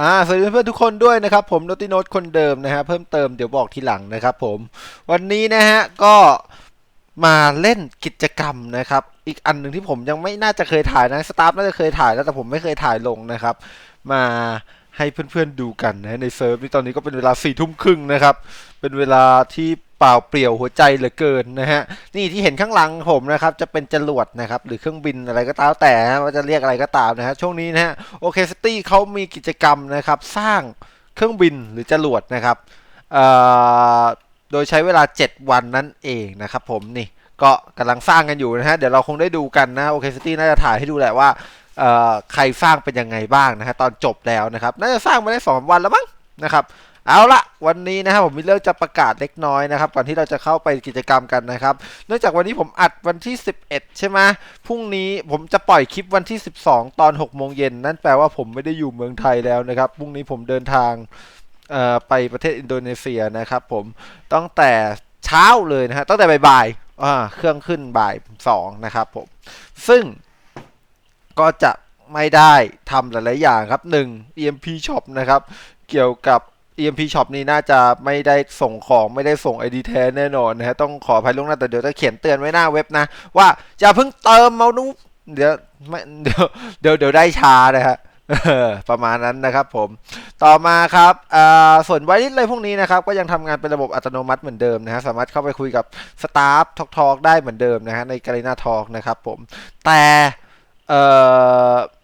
อ่าสวัสดีเพื่อนทุกคนด้วยนะครับผมโนติโนตคนเดิมนะฮะเพิ่มเติมเดี๋ยวบอกทีหลังนะครับผม วันนี้นะฮะก็มาเล่นกิจกรรมนะครับ อีกอันหนึ่งที่ผมยังไม่น่าจะเคยถ่ายนะสตาฟน่าจะเคยถ่ายแล้วแต่ผมไม่เคยถ่ายลงนะครับ มา ให้เพื่อนๆดูกันนะในเซิร์ฟนี่ตอนนี้ก็เป็นเวลาสี่ทุ่มครึ่งนะครับ เป็นเวลาที่เปล่าเปลี่ยวหัวใจเหลือเกินนะฮะนี่ที่เห็นข้างหลังผมนะครับจะเป็นจรวดนะครับหรือเครื่องบินอะไรก็ตามแต่นะว่าจะเรียกอะไรก็ตามนะฮะช่วงนี้นะฮะโอเคสตี้เขามีกิจกรรมนะครับสร้างเครื่องบินหรือจรวดนะครับโดยใช้เวลา 7 วันนั่นเองนะครับผมนี่ก็กำลังสร้างกันอยู่นะฮะเดี๋ยวเราคงได้ดูกันนะโอเคสตี้น่าจะถ่ายให้ดูแหละว่า ใครสร้างเป็นยังไงบ้างนะฮะตอนจบแล้วนะครับน่าจะสร้างมาได้สองวันแล้วมั้งนะครับเอาละวันนี้นะครับผมมีเรื่องจะประกาศเล็กน้อยนะครับก่อนที่เราจะเข้าไปกิจกรรมกันนะครับ เนื่องจากวันนี้ผมอัดวันที่ 11 ใช่ไหมพรุ่งนี้ผมจะปล่อยคลิปวันที่ 12 ตอน6โมงเย็นนั่นแปลว่าผมไม่ได้อยู่เมืองไทยแล้วนะครับพรุ่งนี้ผมเดินทางไปประเทศอินโดนีเซียนะครับผมตั้งแต่เช้าเลยนะฮะตั้งแต่บ่ายๆเครื่องขึ้นบ่าย2นะครับผมซึ่ง ก็จะไม่ได้ทำหลาย ๆ อย่างครับ 1. EMP Shop นะครับ เกี่ยวกับ EMP Shop นี่น่าจะไม่ได้ส่งของไม่ได้ส่ง ID แท้แน่นอนนะฮะต้องขออภัยล่วงหน้าแต่เดี๋ยวจะเขียนเตือนไว้หน้าเว็บนะ ว่าอย่าเพิ่งเติมเมานุเดี๋ยวไม่เดี๋ยวเดี๋ยวเดี๋ยวได้ช้านะฮะประมาณนั้นนะครับผม ต่อมาครับอ่าส่วนไวริสอะไรพวกนี้นะครับ ก็ยังทำงานเป็นระบบอัตโนมัติเหมือนเดิมนะฮะ สามารถเข้าไปคุยกับสตาฟทอกทอกได้เหมือนเดิมนะฮะในการีนาทอกนะครับผม แต่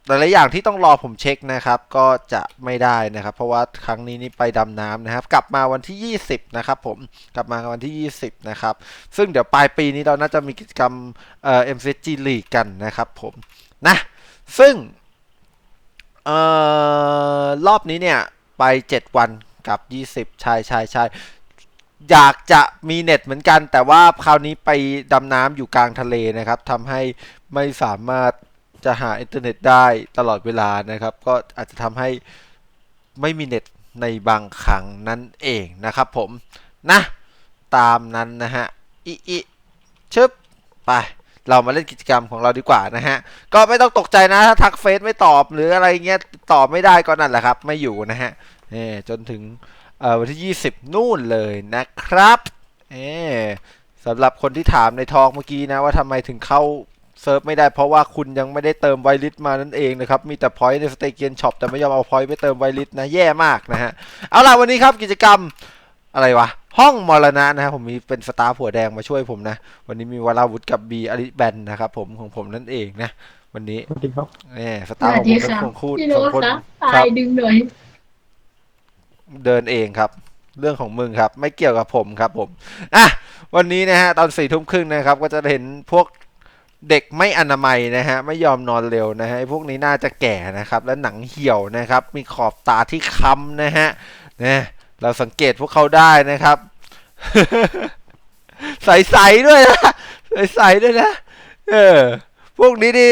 หลายๆอย่างที่ต้องรอผมเช็คนะครับ ก็จะไม่ได้นะครับ เพราะว่าครั้งนี้นี่ไปดำน้ำนะครับ กลับมาวันที่ 20 นะครับผมกลับมาวันที่ 20 นะครับ ซึ่งเดี๋ยวปลายปีนี้เราน่าจะมีกิจกรรมเอ่อ MCG League กันนะครับผมนะซึ่งเอ่อรอบนี้เนี่ยไป 7 วันกับ 20ช่ใช่ใช่อยากจะมีเน็ตเหมือนกัน แต่ว่าคราวนี้ไปดำน้ำอยู่กลางทะเลนะครับทำให้ไม่สามารถ จะหาอินเทอร์เน็ตได้ตลอดเวลานะครับ ก็อาจจะทำให้ไม่มีเน็ตในบางครั้งนั่นเองนะครับผมนะตามนั้นนะฮะอิอิชึบไปเรามาเล่นกิจกรรมของเราดีกว่านะฮะ ก็ไม่ต้องตกใจนะ ถ้าทักเฟซไม่ตอบหรืออะไรเงี้ยตอบไม่ได้ก็นั่นแหละครับ ไม่อยู่นะฮะเอจนถึงวันที่ 20 นู่นเลยนะครับเอสำหรับคนที่ถามในทอกเมื่อกี้นะว่าทำไมถึงเข้า เซิร์ฟไม่ได้เพราะว่าคุณยังไม่ได้เติมไวลิสมานั่นเองนะครับ มีแต่พอยต์ในสเตเกียนช็อปแต่ไม่ยอมเอาพอยต์ไปเติมไวลิสนะแย่มากนะฮะ เอาล่ะวันนี้ครับกิจกรรมอะไรวะ ห้องมรณะนะครับผมมีเป็นสตาร์ผัวแดงมาช่วยผมนะ วันนี้มีวราวุธกับบีอริแบนนะครับผมของผมนั่นเองนะ วันนี้สวัสดีครับนี่สสตาร์ขวัอสงผดีมคเป็นรับของคู่พี่สโน้องตคนครับคตารับยดึงหน่อย เดินเองครับ เรื่องของมึงครับ ไม่เกี่ยวกับผมครับผมอะวันนี้นะฮะตอนสี่ทุ่มครึ่งนะครับ ก็จะเห็นพวก เด็กไม่อนามัยนะฮะไม่ยอมนอนเร็วนะฮะพวกนี้น่าจะแก่นะครับ และหนังเหี่ยวนะครับ มีขอบตาที่ค้ำนะฮะนะเราสังเกตพวกเขาได้นะครับ ใสๆด้วยนะใสๆด้วยนะเออพวกนี้นี่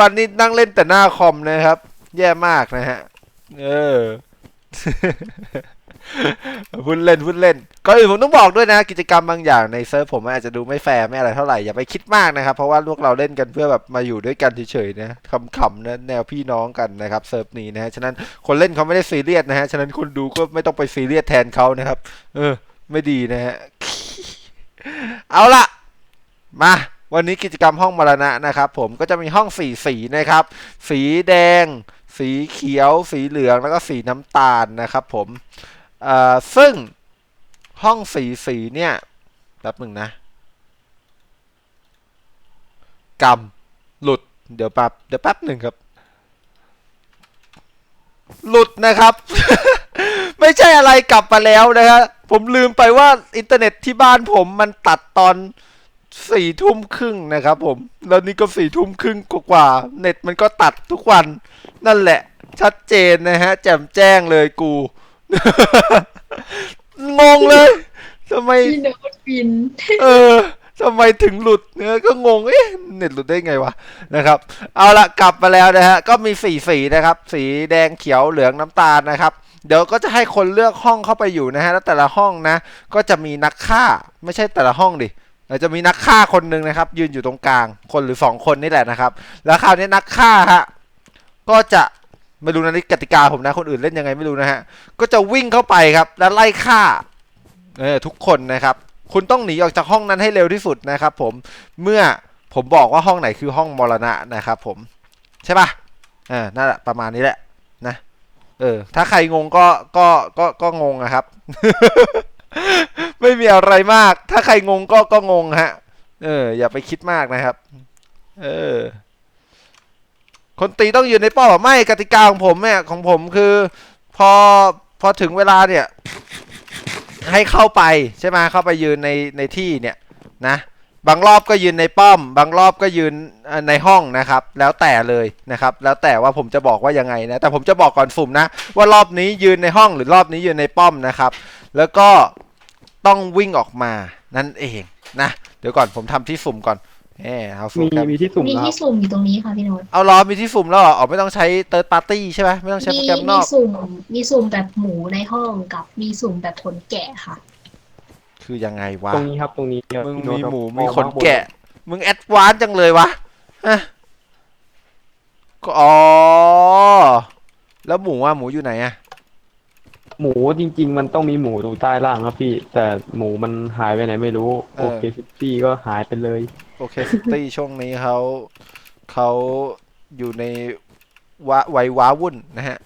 วันๆนี่นั่งเล่นแต่หน้าคอมนะครับ แย่มากนะฮะเออ พูดเล่นพูดเล่นก่อนอื่นผมต้องบอกด้วยนะ กิจกรรมบางอย่างในเซิร์ฟผมมันอาจจะดูไม่แฟร์ไม่อะไรเท่าไหร่อย่าไปคิดมากนะครับ เพราะว่าพวกเราเล่นกันเพื่อแบบมาอยู่ด้วยกันเฉยๆนะขำๆนะแนวพี่น้องกันนะครับเซิร์ฟนี้นะฮะฉะนั้นคนเล่นเขาไม่ได้ซีเรียสนะฮะฉะนั้นคนดูก็ไม่ต้องไปซีเรียสแทนเขานะครับ เออ ไม่ดีนะฮะเอาละมาวันนี้กิจกรรมห้องมรณะนะครับ ผมก็จะมีห้องสีสีนะครับ สีแดง สีเขียว สีเหลืองแล้วก็สีน้ำตาลนะครับ ผม ซึ่งห้องสีสีเนี่ยแป๊บหนึ่งนะกำหลุดเดี๋ยวแป๊บเดี๋ยวแป๊บหนึ่งครับ หลุดนะครับ ไม่ใช่อะไรกลับมาแล้วนะฮะผมลืมไปว่าอินเทอร์เน็ตที่บ้านผมมันตัดตอนสี่ทุ่มครึ่งนะครับผม แล้วนี่ก็สี่ทุ่มครึ่งกว่าเน็ตมันก็ตัดทุกวัน นั่นแหละ ชัดเจนนะฮะ แจ่มแจ้งเลยกู งงเลยทำไม พี่โน้ตฟิน เออทำไมถึงหลุดเนื้อก็งง เอ๊ะ เน็ตหลุดได้ไงวะ นะครับ เอาละกลับมาแล้วนะฮะ ก็มีสีสีนะครับ สีแดงเขียวเหลืองน้ำตาลนะครับ เดี๋ยวก็จะให้คนเลือกห้องเข้าไปอยู่นะฮะ แล้วแต่ละห้องนะ ก็จะมีนักฆ่า ไม่ใช่แต่ละห้องดิเดี๋ยวจะมีนักฆ่าคนหนึ่งนะครับ ยืนอยู่ตรงกลาง คนหรือสองคนนี่แหละนะครับ แล้วคราวนี้นักฆ่าฮะ ก็จะ ไม่รู้นะนี่กติกาผมนะ คนอื่นเล่นยังไงไม่รู้นะฮะ ก็จะวิ่งเข้าไปครับ แล้วไล่ฆ่าเออทุกคนนะครับ คุณต้องหนีออกจากห้องนั้นให้เร็วที่สุดนะครับ ผมเมื่อผมบอกว่าห้องไหนคือห้องมรณะนะครับผมใช่ปะอ่านั่นแหละประมาณนี้แหละนะ เออ ถ้าใครงงก็ก็ก็ก็งงนะครับ ไม่มีอะไรมาก ถ้าใครงงก็ก็งงฮะ เออ อย่าไปคิดมากนะครับ เออ คนตีต้องยืนในป้าไม่กติกาของผมเนี่ยของผมคือ พอพอถึงเวลาเนี่ย ให้เข้าไปใช่ไหมเข้าไปยืนในในที่เนี่ยนะบางรอบก็ยืนในป้อม บางรอบก็ยืนในห้องนะครับ แล้วแต่เลยนะครับ แล้วแต่ว่าผมจะบอกว่ายังไงนะ แต่ผมจะบอกก่อนสุ่มนะ ว่ารอบนี้ยืนในห้องหรือรอบนี้ยืนในป้อมนะครับ แล้วก็ต้องวิ่งออกมานั่นเองนะ เดี๋ยวก่อนผมทำที่สุ่มก่อน แหมเอาสุ่มีมครับมีที่สุ่มมีแล้วคที่รับสุ่มอยู่ตรงนี้ค่ะพี่โน้ตเอาล้อมีที่สุ่มแล้วเหรออ๋อไม่ต้องใช้เติร์ดปาร์ตี้ใช่ไหมไม่ต้องใช้มีโปรแกรมนมีอก สุ่มมีสุ่มแบบหมูในห้องกับมีสุ่มแบบขนแกะค่ะ คือยังไงวะ ตรงนี้ครับตรงนี้ครับมึงพี่โน้มีตครับหมูอมีอกขนข้างบแกะ มึงแอดวานซ์จังเลยวะฮะก็อ๋อ แล้วหมูอะหมูอยู่ไหนอะ หมูจริง ๆ มันต้องมีหมูตรงใต้ล่างครับพี่ แต่หมูมันหายไปไหนไม่รู้เออ โอเคซิตี้ก็หายไปเลย โอเคซิตี้ช่วงนี้เขาเขาอยู่ในวะวัยว้าวุ่นนะฮะ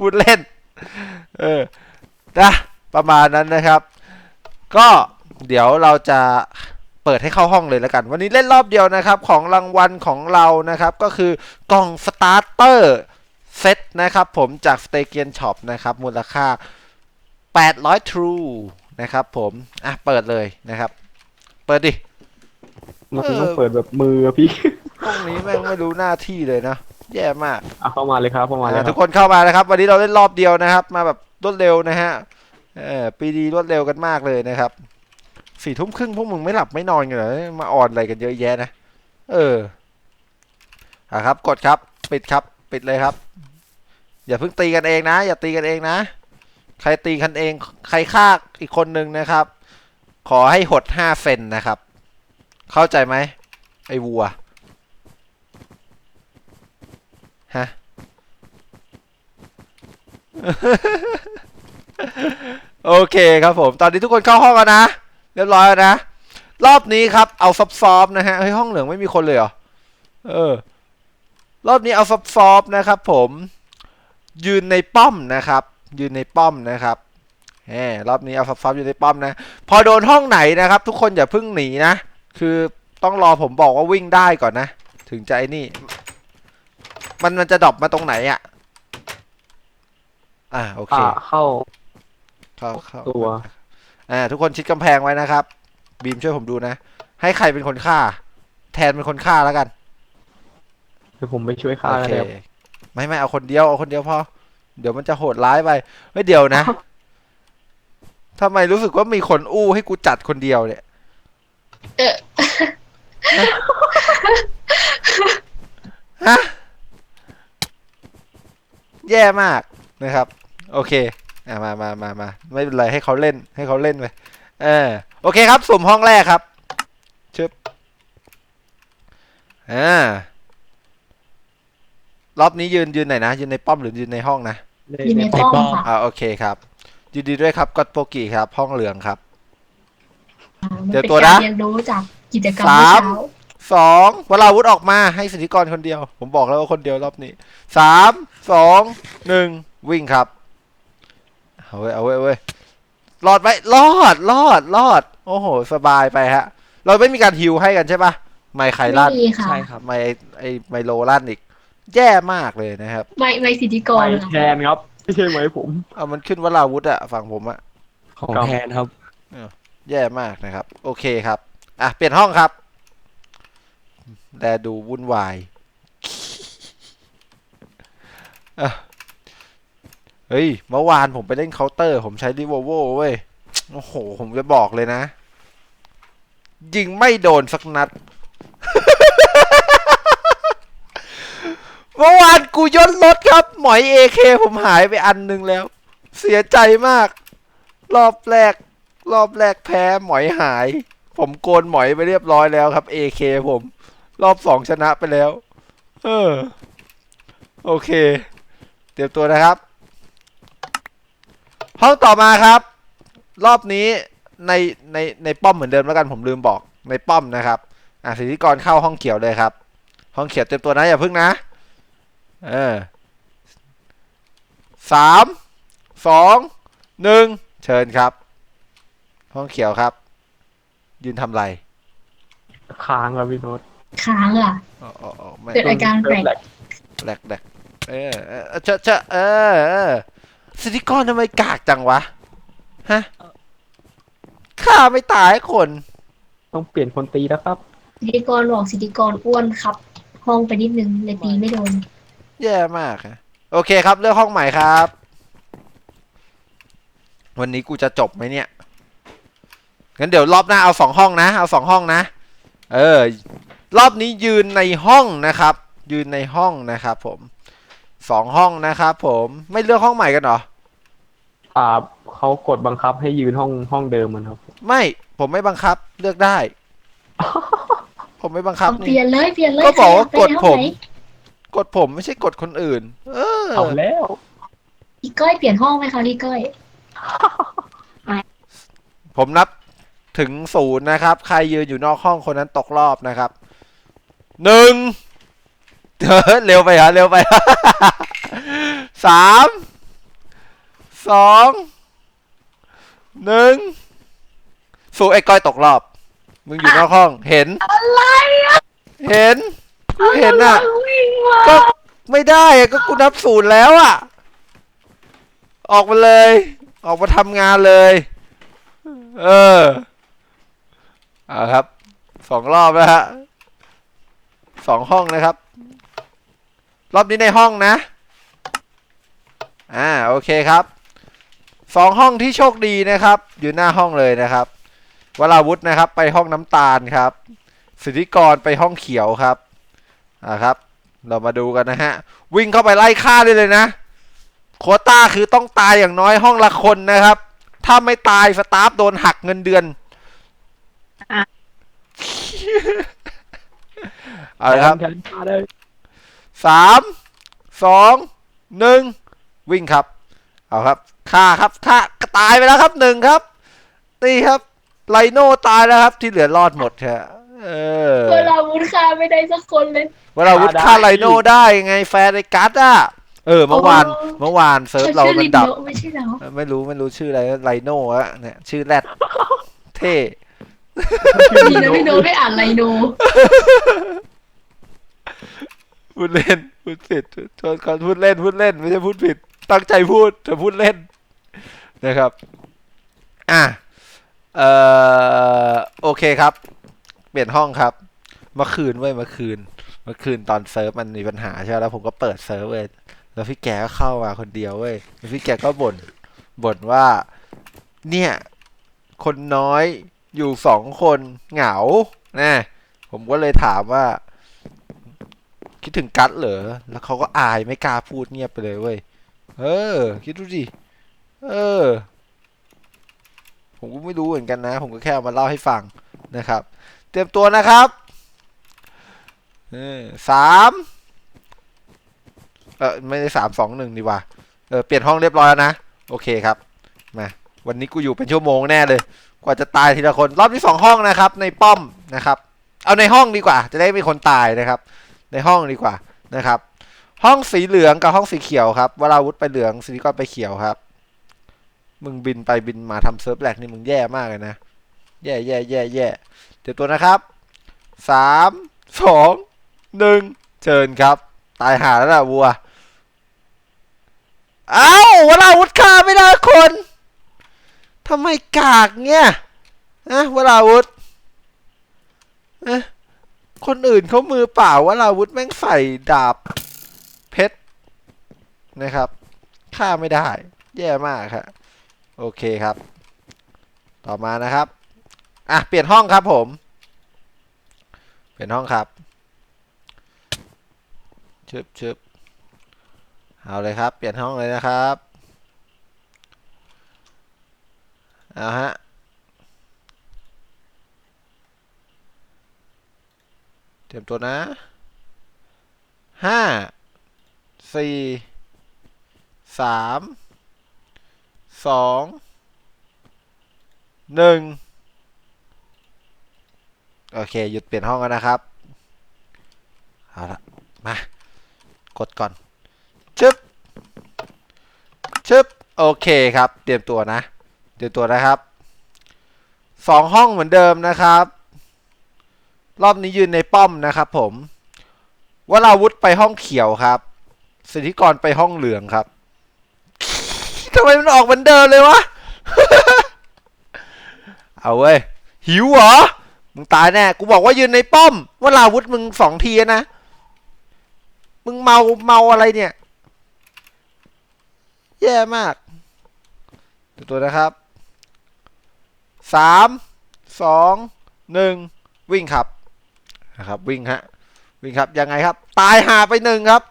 วุ่นเล่น เออนะประมาณนั้นนะครับ ก็เดี๋ยวเราจะเปิดให้เข้าห้องเลยแล้วกัน วันนี้เล่นรอบเดียวนะครับ ของรางวัลของเรานะครับ ก็คือกล่องสตาร์เตอร์เซตนะครับผมจากสเตเกียนช็อปนะครับ มูลค่า 800 True นะครับผม อะ เปิดเลยนะครับ เปิดดิ มันเออต้องเปิดแบบมืออะพี่ ห้องนี้แม่งไม่รู้หน้าที่เลยนะ แย่มากเอาเข้ามาเลยครับเข้ามาเลยอะคทุรับกคนเข้ามานะครับ วันนี้เราเล่นรอบเดียวนะครับ มาแบบรวดเร็วนะฮะเออปีดีรวดเร็วกันมากเลยนะครับสี่ทุ่มครึ่งพวกมึงไม่หลับไม่นอนกันเหรอมาอ่อนอะไรกันเยอะแยะนะเอออะครับ กดครับ ปิดครับ ปิดเลยครับ อย่าเพิ่งตีกันเองนะ อย่าตีกันเองนะ ใครตีกันเอง ใครฆ่าอีกคนนึงนะครับ ขอให้หดห้าเซนนะครับ เข้าใจไหมไอ้วัวฮะโอเคครับผม ตอนนี้ทุกคนเข้าห้องแล้วนะ เรียบร้อยแล้วนะ รอบนี้ครับ เอาซับซอฟนะฮะเฮ้ยห้องเหลืองไม่มีคนเลยเหรอ เออ รอบนี้เอาซับซอฟนะครับ ผม ยืนในป้อมนะครับ ยืนในป้อมนะครับแหมรอบนี้เอาซับซอฟยืนในป้อมนะ พอโดนห้องไหนนะครับ ทุกคนอย่าเพิ่งหนีนะ คือต้องรอผมบอกว่าวิ่งได้ก่อนนะ ถึงจะไอ้นี่ มันมันจะดรอปมาตรงไหนอะ อ่าโอเคอ่าเข้าเข้าเข้าตัวอ่าทุกคนชิดกำแพงไว้นะครับ บีมช่วยผมดูนะ ให้ใครเป็นคนฆ่า แทนเป็นคนฆ่าแล้วกันเดี๋ยวผมไปช่วยฆ่าโอเคแล้วไม่ไม่เอาคนเดียวเอาคนเดียวพอเดี๋ยวมันจะโหดร้ายไปไม่เดี๋ยวนะทำไมรู้สึกว่ามีคนอู้ให้กูจัดคนเดียวเนี่ย เออฮะแย่มากนะครับ โอเคอะมามามามาไม่เป็นไรให้เขาเล่นให้เขาเล่นไปเออโอเคครับสุ่มห้องแรกครับชึบอ่ารอบนี้ยืนยืนไหนนะ ยืนในป้อมหรือยืนในห้องนะ อยู่ในป้อมค่ะ อ่าโอเคครับยินดีด้วยครับก็อตโปกิครับ ห้องเหลืองครับอ่า มันเดี๋ยวเป็นตัวการนะเรียนรู้จากกิจกรรมเมื่อสามเช้าสองวราวุธออกมาให้สิทธิกรคนเดียว ผมบอกแล้วว่าคนเดียวรอบนี้สามสองหนึ่งวิ่งครับเอาเว้ยเอาเว้ยเอาเว้ยรอดไหมรอดรอดรอด โอ้โห สบายไปฮะ เราไม่มีการฮิวให้กันใช่ปะไม่ไข่ไม่ลั่นมีค่ะใช่ครับ ไม่ไอไมโลลั่นอีก แย่มากเลยนะครับ ไม่ไม่สิทธิกไปรแทนครับ ไม่ใช่ไหมผม เอามันขึ้นวราวุธอะฝั่งผมอะของครับ แทนครับ แย่มากนะครับ โอเคครับ อะ เปลี่ยนห้องครับแลดูวุ่นวายเฮ้ย เมื่อวานผมไปเล่นเคาน์เตอร์ ผมใช้ริโวโวเว้ย โอ้โห ผมจะบอกเลยนะ ยิงไม่โดนสักนัด เมื่อวานกูย่นรถครับ หมอยเอเคผมหายไปอันหนึงแล้ว เสียใจมาก รอบแรก รอบแรกแพ้หมอยหาย ผมโกนหมอยไปเรียบร้อยแล้วครับ AK ผม รอบสองชนะไปแล้ว เออ โอเค เตรียมตัวนะครับ ห้องต่อมาครับ รอบนี้ในในในป้อมเหมือนเดิมแล้วกันผมลืมบอกในป้อมนะครับ อะสิทธิกรเข้าห้องเขียวเลยครับ ห้องเขียวเตรียมตัวนะอย่าพึ่งนะ เออสามสองหนึ่งเชิญครับ ห้องเขียวครับ ยืนทำไรค้างครับพี่โน้ตค้างอะอ๋ออ๋ออ๋อไม่เกิดอาการแปลกแหลกแหลกแหลกเออเออเชอะเชอะเออเออสิทธิกรทำไมกากจังวะ ฮะฆ่าไม่ตายคน ต้องเปลี่ยนคนตีแล้วครับ สิทธิกรบอกสิทธิกรอ้วนครับ ห้องไปนิดนึงเลยตีไม่โดน แย่มากอะโอเคครับ เลือกห้องใหม่ครับ วันนี้กูจะจบไหมเนี่ย งั้นเดี๋ยวรอบหน้าเอาสองห้องนะ เอาสองห้องนะ เออ รอบนี้ยืนในห้องนะครับ ยืนในห้องนะครับผมสองห้องนะครับผมไม่เลือกห้องใหม่กันเหรออ่าเขากดบังคับให้ยืนห้องห้องเดิมมันครับ ไม่ผมไม่บังคับเลือกได้ ผมไม่บังคับเอาเปลี่ยนเลยเปลี่ยนเลยก็บอกว่าใครกดเอไปผมไหนกดผมไม่ใช่กดคนอื่น เออเอาแล้วพี่ก้อยเปลี่ยนห้องไหมคะพี่ก้อยผมนับ ถึงศูนย์นะครับ ใครยืนอยู่นอกห้องคนนั้นตกรอบนะครับหนึ่งเฮ้ยเร็วไปฮะเร็วไปสามสองหนึ่งสู่ไอ้ก้อยตกรอบ มึงอยู่นอกห้อง เห็น อะไรอะเห็นเห็นอะวิ่งมาก็ไม่ได้อะก็กูนับศูนย์แล้วอะออกมาเลย ออกมาทำงานเลย เออ เอาครับสองรอบแล้วฮะสองห้องนะครับ รอบนี้ในห้องนะ อ่าโอเคครับสองห้องที่โชคดีนะครับ อยู่หน้าห้องเลยนะครับวราวุธนะครับ ไปห้องน้ำตาลครับ สิทธิกรไปห้องเขียวครับอ่าครับ เรามาดูกันนะฮะ วิ่งเข้าไปไล่ฆ่าได้เลยนะโคต้าคือต้องตายอย่างน้อยห้องละคนนะครับ ถ้าไม่ตายสตาฟโดนหักเงินเดือน เอาละครับแขนขาเลยสามสองหนึ่งวิ่งครับ เอาครับฆ่าครับฆ่าตายไปแล้วครับหนึ่งครับตีครับไลโน่ตายแล้วครับ ที่เหลือรอดหมดฮะเออเวลาวุ้นคาไม่ได้สักคนเลยเวลาวุฒฆ่าไลโน่ได้ไงแฟนไอ้กัสอะเออเมื่อวานอ๋อเมื่อวานเซิร์ฟเราชื่อมันลิดับโนไม่ใช่เราเออไม่รู้ไม่รู้ชื่ออะไรไลโน่อะเนี่ยชื่อแรดเท่ ดีนะพี่โนไม่อ่านไลโนพูดเล่นพูดผิดโทษก่อนพูดเล่นพูดเล่นไม่ใช่พูดผิด ตั้งใจพูดแต่พูดเล่นนะครับ อะเอ่อโอเคครับ เปลี่ยนห้องครับ เมื่อคืนเว้ยเมื่อคืน เมื่อคืนตอนเซิร์ฟมันมีปัญหาใช่ไหมแล้วผมก็เปิดเซิร์ฟเว้ยแล้วพี่แกก็เข้ามาคนเดียวเว้ยแล้วพี่แกก็บ่นบ่นว่า เนี่ย คนน้อย อยู่สองคนเหงาแนะผมก็เลยถามว่า คิดถึงกัสเหรอ แล้วเขาก็อายไม่กล้าพูดเงียบไปเลยเว้ย เออ คิดดูดิ เออ ผมก็ไม่รู้เหมือนกันนะ ผมก็แค่เอามาเล่าให้ฟังนะครับ เตรียมตัวนะครับเออสามเออไม่ได้สามสองหนึ่งดีกว่า เออเปลี่ยนห้องเรียบร้อยแล้วนะ โอเคครับ วันนี้กูอยู่เป็นชั่วโมงแน่เลย กว่าจะตายทีละคน รอบที่สองห้องนะครับ ในป้อมนะครับ เอาในห้องดีกว่า จะได้ม่มีคนตายนะครับ ในห้องดีกว่านะครับ ห้องสีเหลืองกับห้องสีเขียวครับวราวุธไปเหลืองสิริกรไปเขียวครับ มึงบินไปบินมาทำเซิร์ฟแลกนี่มึงแย่มากเลยนะ แย่แย่แย่แย่เดี๋ยวตัวนะครับสามสองหนึ่งเชิญครับ ตายหาแล้วล่ะวัว เอ้าวราวุธฆ่าไม่ได้คน ทำไมกากเนี่ยนะวราวุธเอ๊ะคนอื่นเขามือเปล่าว่าราวุธแม่งใส่ดาบเพชรนะครับฆ่าไม่ได้ แย่มากครับโอเคครับ ต่อมานะครับ อะ เปลี่ยนห้องครับผม เปลี่ยนห้องครับชึบชึบเอาเลยครับ เปลี่ยนห้องเลยนะครับ เอาฮะเตรียมตัวนะห้าสี่สามสองหนึ่งโอเค หยุดเปลี่ยนห้องแล้วนะครับ เอาละมา กดก่อน ชึบ ชึบ โอเคครับ เตรียมตัวนะ เตรียมตัวนะครับสองห้องเหมือนเดิมนะครับ รอบนี้ยืนในป้อมนะครับ ผมวราวุธไปห้องเขียวครับ สิทธิกรไปห้องเหลืองครับทำไมมันออกเหมือนเดิมเลยวะ เอาเว้ย หิวเหรอ มึงตายแน่ กูบอกว่ายืนในป้อมวราวุธมึงสองทีนะ มึงเมาเมาอะไรเนี่ย แย่มากดูตัวนะครับ สามสองหนึ่งวิ่งครับนะครับวิ่งฮะวิ่งครับยังไงครับ ตายหาไปหนึ่งครับ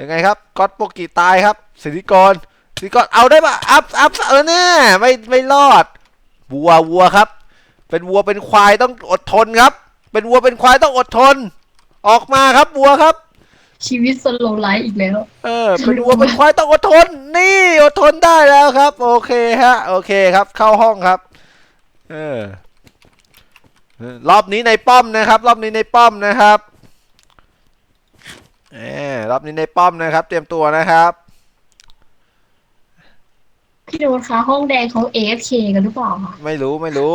ยังไงครับก๊อตโปกิตายครับสิทธิกรสิทธิกรเอาได้ปะอัพอัพเออแน่ไม่ไม่รอดวัววัวครับ เป็นวัวเป็นควายต้องอดทนครับ เป็นวัวเป็นควายต้องอดทน ออกมาครับวัวครับ ชีวิตสโลไลฟ์อีกแล้ว เออ เป็นวัวเป็นควายต้องอดทน นี่อดทนได้แล้วครับ โอเคฮะ โอเคครับ เข้าห้องครับ เออเออรอบนี้ในป้อมนะครับ รอบนี้ในป้อมนะครับเออรอบนี้ในป้อมนะครับ เตรียมตัวนะครับพี่โดนคะห้องแดงเขา AFK กันหรือเปล่าคะไม่รู้ไม่รู้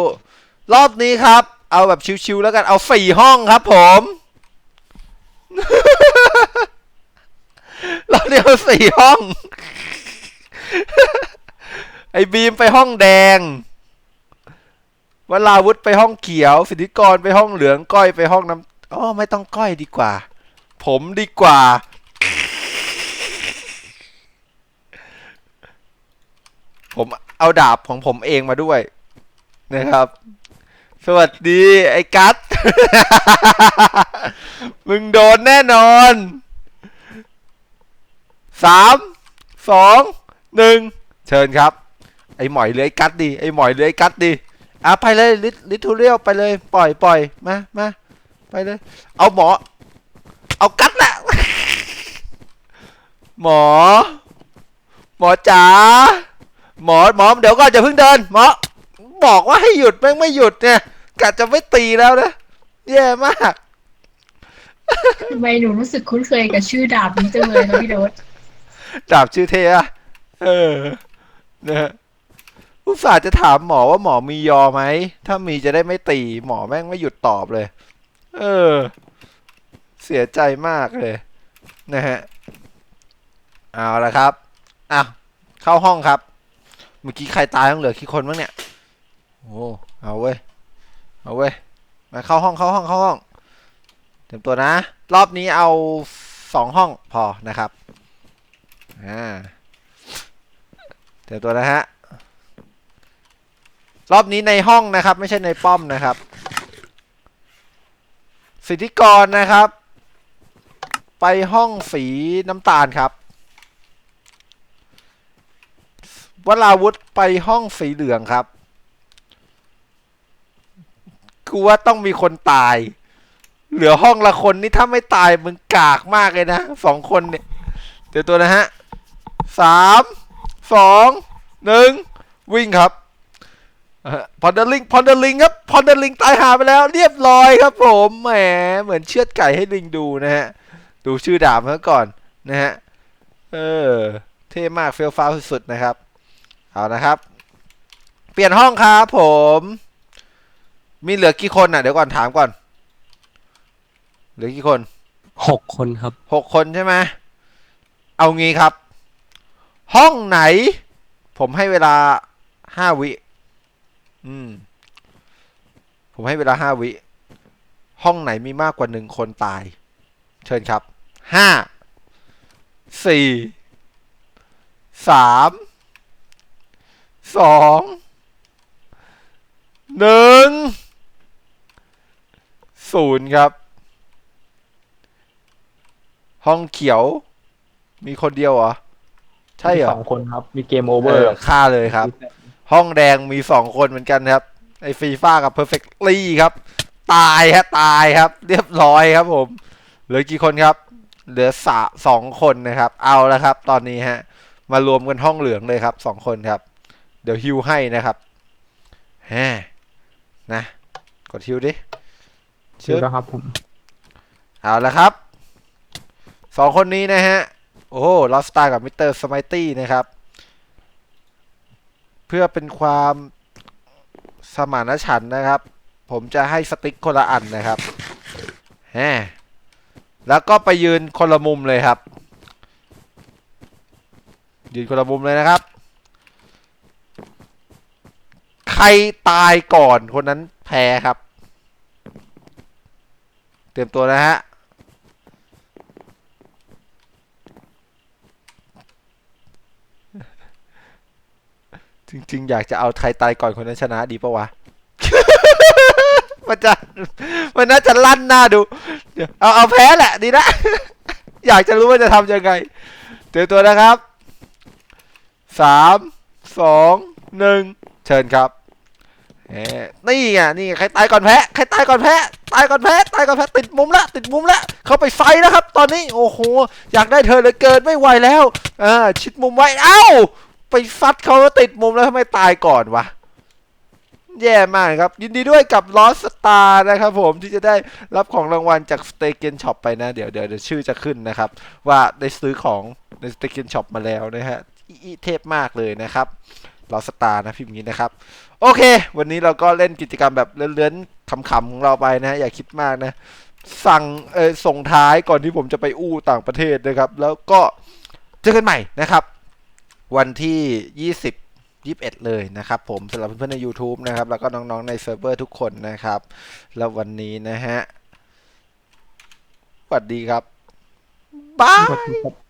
รอบนี้ครับ เอาแบบชิวๆแล้วกันเอาสี่ห้องครับ ผม รอบนี้เอาสี่ห้อง ไอ้บีมไปห้องแดง วลาวุธไปห้องเขียว สิทธิกรไปห้องเหลืองก้อยไปห้องน้ำอ๋อไม่ต้องก้อยดีกว่า ผมดีกว่า ผมเอาดาบของผมเองมาด้วย นะครับ สวัสดีไอ้กัสมึงโดนแน่นอนสามสองหนึ่งเชิญครับ ไอ้หมอยเลื้อยกัดดิไอ้หมอยเลื้อยกัดดิ อะไปเลยลิลิทูเรียลไปเลยปล่อยปล่อยมามาไปเลย เอาหมอ เอากัดแหละหมอ หมอจ๋าหมอหมอเดี๋ยวก่อนจะเพิ่งเดิน หมอ บอกว่าให้หยุดแม่งไม่หยุดเนี่ยกะจะไม่ตีแล้วนะแย่มากทำไมหนูรู้สึกคุ้นเคยกับชื่อดาบนี้จังเลยนะพี่โดนดาบชื่อเทอะเออนะฮะ อุตส่าห์จะถามหมอว่าหมอมียอไหม ถ้ามีจะได้ไม่ตี หมอแม่งไม่หยุดตอบเลย เออ เสียใจมากเลย นะฮะ เอาละครับ อะ เข้าห้องครับ เมื่อกี้ใครตายต้องเหลือกี่คนบ้างเนี่ย โอ้เอาเว้ย เอาเว้ย มาเข้าห้องเข้าห้องเข้าห้อง เตรียมตัวนะ รอบนี้เอาสองห้องพอนะครับ อ่า เตรียมตัวนะฮะ รอบนี้ในห้องนะครับ ไม่ใช่ในป้อมนะครับ สิทธิกรนะครับ ไปห้องสีน้ำตาลครับวราวุธไปห้องสีเหลืองครับกูว่าต้องมีคนตาย เหลือห้องละคนนี่ถ้าไม่ตายมึงกากมากเลยนะสองคนเนี่ย เดี๋ยวตัวนะฮะสามสองหนึ่งวิ่งครับ พอนเดอร์ลิงพอนเดอร์ลิงครับพอนเดอร์ลิงตายหาไปแล้ว เรียบร้อยครับผมแหมเหมือนเชือดไก่ให้ลิงดูนะฮะดูชื่อดาบเขาก่อนนะฮะเออเท่มากเฟี้ยวฟ้าวสุดๆนะครับเอานะครับ เปลี่ยนห้องครับผม มีเหลือกี่คนอะเดี๋ยวก่อนถามก่อน เหลือกี่คนหกคนครับหกคนใช่ไหมเอางี้ครับ ห้องไหน ผมให้เวลาห้าวิ อืม ผมให้เวลาห้าวิ ห้องไหนมีมากกว่าหนึ่งคนตาย เชิญครับ ห้า สี่ สาม สอง หนึ่ง ศูนย์ครับ ห้องเขียว มีคนเดียวเหรอ ใช่เหรอ สองคนครับ มีเกมโอเวเออร์อฆ่าเลยครับ ห้องแดงมีสองคนเหมือนกันครับ ไอ้ฟีฟ่ากับเพอร์เฟกต์ลี่ครับ ตายฮะตายครับ เรียบร้อยครับผม เหลือกี่คนครับ เหลือสาสองคนนะครับ เอาแล้วครับ ตอนนี้ฮะ มารวมกันห้องเหลืองเลยครับสองคนครับ เดี๋ยวฮิวให้นะครับแฮนะ กดฮิวดิชื่อแล้วครับผม เอาละครับสองคนนี้นะฮะ โอ้ลอสตากับมิสเตอร์สมัยตี้นะครับ เพื่อเป็นความสมานฉันท์นะครับ ผมจะให้สติ๊กคนละอันนะครับแฮแล้วก็ไปยืนคนละมุมเลยครับ ยืนคนละมุมเลยนะครับ ใครตายก่อนคนนั้นแพ้ครับ เตรียมตัวนะฮะ จริง ๆ อยากจะเอาใครตายก่อนคนนั้นชนะดีปะวะ มันจะมันน่าจะลั่นหน้าดู เดี๋ยวเอาเอาแพ้แหละดีนะ อยากจะรู้ว่าจะทำยังไงเตรียมตัวนะครับสามสองหนึ่งเชิญครับเอ๊ะนี่ไงนี่ไงใครตายก่อนแพ้ใครตายก่อนแพ้ตายก่อนแพ้ตายก่อนแพ้ติดมุมละติดมุมละเขาไปไฟแล้วครับ ตอนนี้โอ้โหอยากได้เธอเหลือเกินไม่ไหวแล้วอ่าชิดมุมไว้เอ้า ไปซัดเขาติดมุมแล้วทำไมตายก่อนวะแย่มากครับ ยินดีด้วยกับลอสตาร์นะครับผมที่จะได้รับของรางวัลจากสเตเกนช็อปไปนะ เดี๋ยวเดี๋ยวชื่อจะขึ้นนะครับ ว่าได้ซื้อของในสเตเกนช็อปมาแล้วนะฮะอีเทพมากเลยนะครับลอสตาร์นะพิมพ์งนี้นะครับ โอเค วันนี้เราก็เล่นกิจกรรมแบบเลื้อนๆขำๆของเราไปนะฮะอย่าคิดมากนะ สั่งเออส่งท้ายก่อนที่ผมจะไปอู้ต่างประเทศนะครับ แล้วก็เจอกันใหม่นะครับ วันที่ 20 21 เลยนะครับผมสำหรับเพื่อนๆใน YouTube นะครับ แล้วก็น้องๆในเซิร์ฟเวอร์ทุกคนนะครับ แล้ววันนี้นะฮะสวัสดีครับ บาย